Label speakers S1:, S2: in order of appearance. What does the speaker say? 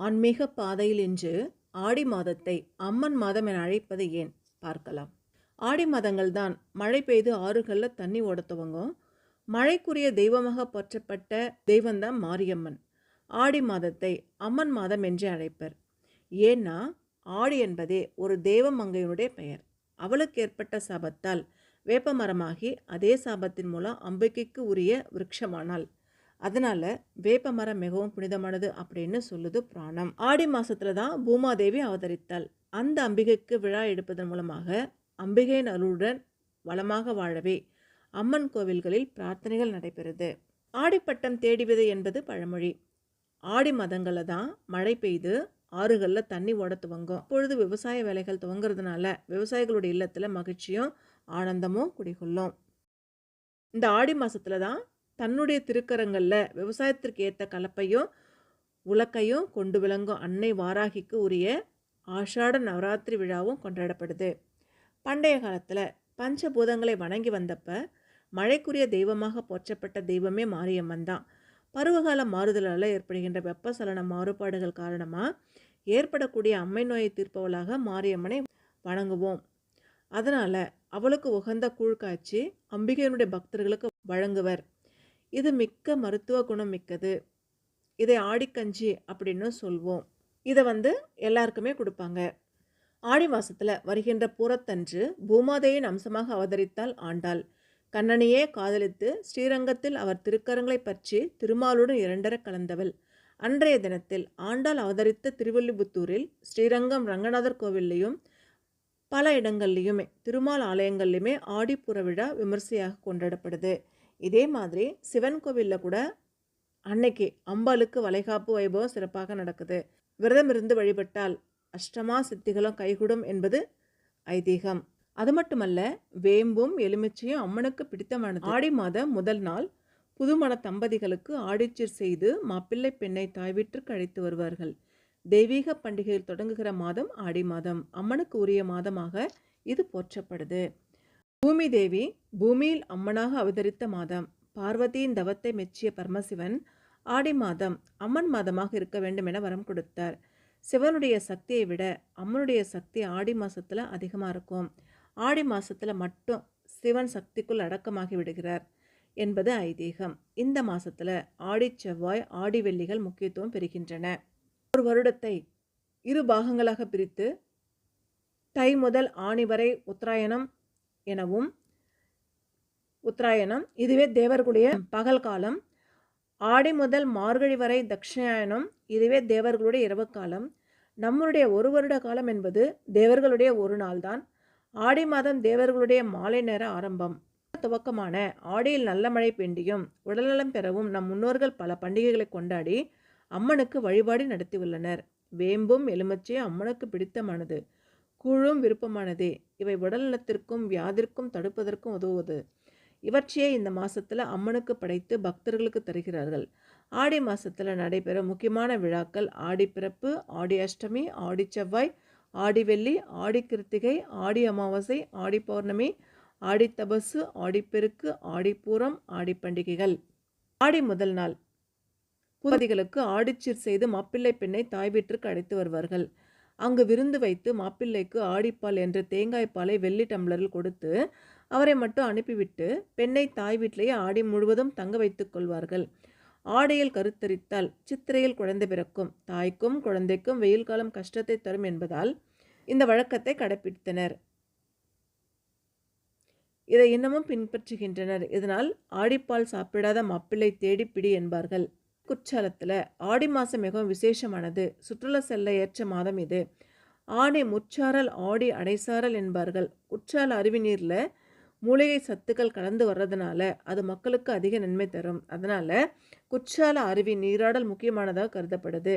S1: ஆன்மீக பாதையில் இன்று ஆடி மாதத்தை அம்மன் மாதம் என அழைப்பது ஏன்? பார்க்கலாம். ஆடி மாதங்கள் தான் மழை பெய்து ஆறுகளில் தண்ணி ஓட துவங்கும். மழைக்குரிய தெய்வமாக போற்றப்பட்ட தெய்வம்தான் மாரியம்மன். ஆடி மாதத்தை அம்மன் மாதம் என்று அழைப்பர். ஏன்னா ஆடி என்பதே ஒரு தேவமங்கையினுடைய பெயர். அவளுக்கு ஏற்பட்ட சாபத்தால் வேப்பமரமாகி அதே சாபத்தின் மூலம் அம்பிகைக்கு உரிய விருட்சமானாள். அதனால வேப்ப மரம் மிகவும் புனிதமானது அப்படின்னு சொல்லுது புராணம். ஆடி மாசத்துல தான் பூமாதேவி அவதரித்தாள். அந்த அம்பிகைக்கு விழா எடுப்பதன் மூலமாக அம்பிகையின் அருளுடன் வளமாக வாழவே அம்மன் கோவில்களில் பிரார்த்தனைகள் நடைபெறுது. ஆடிப்பட்டம் தேடிவது என்பது பழமொழி. ஆடி மதங்களில் தான் மழை பெய்து ஆறுகளில் தண்ணி ஓட துவங்கும். பொழுது விவசாய வேலைகள் துவங்குறதுனால விவசாயிகளுடைய இல்லத்தில் மகிழ்ச்சியும் ஆனந்தமும் குடிகொள்ளும். இந்த ஆடி மாதத்தில் தான் தன்னுடைய திருக்கரங்களில் விவசாயத்திற்கு ஏற்ற கலப்பையும் உலக்கையும் கொண்டு விளங்கும் அன்னை வாராகிக்கு உரிய ஆஷாட நவராத்திரி விழாவும் கொண்டாடப்படுது. பண்டைய காலத்தில் பஞ்சபூதங்களை வணங்கி வந்தப்ப மழைக்குரிய தெய்வமாக போற்றப்பட்ட தெய்வமே மாரியம்மன் தான். பருவகால மாறுதலால் ஏற்படுகின்ற வெப்பசலன மாறுபாடுகள் காரணமாக ஏற்படக்கூடிய அம்மை நோயை தீர்ப்பவளாக மாரியம்மனை வணங்குவோம். அதனால் அவளுக்கு உகந்த கூழ் காய்ச்சி அம்பிகையினுடைய பக்தர்களுக்கு வழங்குவர். இது மிக்க மருத்துவ குணம் மிக்கது. இதை ஆடிக்கஞ்சி அப்படின்னு சொல்வோம். இதை வந்து எல்லாருக்குமே கொடுப்பாங்க. ஆடி மாசத்துல வருகின்ற புறத்தன்று பூமாதேயின் அம்சமாக அவதரித்தால் ஆண்டாள். கண்ணனையே காதலித்து ஸ்ரீரங்கத்தில் அவர் திருக்கரங்களை பற்றி திருமாலுடன் இரண்டர கலந்தவள். அன்றைய தினத்தில் ஆண்டாள் அவதரித்த திருவள்ளிபுத்தூரில் ஸ்ரீரங்கம் ரங்கநாதர் கோவில்லையும் பல இடங்கள்லையுமே திருமால் ஆலயங்கள்லையுமே ஆடிப்புற விழா விமர்சையாக கொண்டாடப்படுது. இதே மாதிரி சிவன் கோவிலில் கூட அன்னைக்கு அம்பாளுக்கு வளைகாப்பு வைபவம் சிறப்பாக நடக்குது. விரதம் இருந்து வழிபட்டால் அஷ்டமா சித்திகளும் கைகூடும் என்பது ஐதீகம். அது மட்டுமல்ல வேம்பும் எலுமிச்சையும் அம்மனுக்கு பிடித்தமானது. ஆடி மாதம் முதல் நாள் புதுமண தம்பதிகளுக்கு ஆடிச்சீர் செய்து மாப்பிள்ளை பெண்ணை தாய் வீட்டிற்கு அழைத்து வருவார்கள். தெய்வீக பண்டிகையில் தொடங்குகிற மாதம் ஆடி மாதம். அம்மனுக்கு உரிய மாதமாக இது போற்றப்படுது. பூமி தேவி பூமியில் அம்மனாக அவதரித்த மாதம். பார்வதியின் தவத்தை மெச்சிய பரமசிவன் ஆடி மாதம் அம்மன் மாதமாக இருக்க வேண்டும் என வரம் கொடுத்தார். சிவனுடைய சக்தியை விட அம்மனுடைய சக்தி ஆடி மாசத்துல அதிகமாக இருக்கும். ஆடி மாசத்துல மட்டும் சிவன் சக்திக்குள் அடக்கமாகி விடுகிறார் என்பது ஐதீகம். இந்த மாசத்துல ஆடி செவ்வாய் ஆடி வெள்ளிகள் முக்கியத்துவம் பெறுகின்றன. ஒரு வருடத்தை இரு பாகங்களாக பிரித்து தை முதல் ஆணி வரை உத்தராயணம் எனவும் உத்தராயணம் இதுவே தேவர்களுடைய பகல் காலம். ஆடி முதல் மார்கழி வரை தட்சிணாயனம் இதுவே தேவர்களுடைய இரவு காலம். நம்முடைய ஒரு வருட காலம் என்பது தேவர்களுடைய ஒரு நாள்தான். ஆடி மாதம் தேவர்களுடைய மாலை நேர ஆரம்பம். துவக்கமான ஆடியில் நல்ல மழை பெண்டியும் உடல்நலம் பெறவும் நம் முன்னோர்கள் பல பண்டிகைகளை கொண்டாடி அம்மனுக்கு வழிபாடு நடத்தியுள்ளனர் வேம்பும் எலுமிச்சையும் அம்மனுக்கு பிடித்தமானது. கூழும் விருப்பமானதே. இவை உடல்நலத்திற்கும் வியாதிற்கும் தடுப்பதற்கும் உதவுவது. இவற்றையே இந்த மாசத்துல அம்மனுக்கு படைத்து பக்தர்களுக்கு தருகிறார்கள். ஆடி மாசத்துல நடைபெறும் முக்கியமான விழாக்கள் ஆடி பிறப்பு ஆடி அஷ்டமி ஆடி செவ்வாய் ஆடி வெள்ளி ஆடி கிருத்திகை ஆடி அமாவாசை ஆடி பௌர்ணமி ஆடி தபசு ஆடிப்பெருக்கு ஆடிப்பூரம் ஆடி பண்டிகைகள். ஆடி முதல் நாள். புதிகளுக்கு ஆடிச்சீர் செய்து மாப்பிள்ளை பெண்ணை தாய் வீட்டிற்கு அழைத்து வருவார்கள். அங்கு விருந்து வைத்து மாப்பிள்ளைக்கு ஆடிப்பால் என்ற தேங்காய் பாலை வெள்ளி டம்ளரில் கொடுத்து அவரை மட்டும் அனுப்பிவிட்டு பெண்ணை தாய் வீட்டிலேயே ஆடி முழுவதும் தங்க வைத்துக் கொள்வார்கள். ஆடையில் கருத்தரித்தால் சித்திரையில் குழந்தை பிறக்கும் தாய்க்கும் குழந்தைக்கும் வெயில் காலம் கஷ்டத்தை தரும் என்பதால் இந்த வழக்கத்தை கடைபிடித்தனர் இதை இன்னமும் பின்பற்றுகின்றனர். இதனால் ஆடிப்பால் சாப்பிடாத மாப்பிள்ளை தேடிப்பிடி என்பார்கள். குற்றாலத்தில் ஆடி மாதம் மிகவும் விசேஷமானது. சுற்றுலா செல்ல ஏற்ற மாதம் இது. ஆடி முச்சாரல் ஆடி அடைசாரல் என்பார்கள். குற்றால அருவி நீரில் மூலிகை சத்துக்கள் கலந்து வர்றதுனால அது மக்களுக்கு அதிக நன்மை தரும். அதனால் குற்றால அருவி நீராடல் முக்கியமானதாக கருதப்படுது.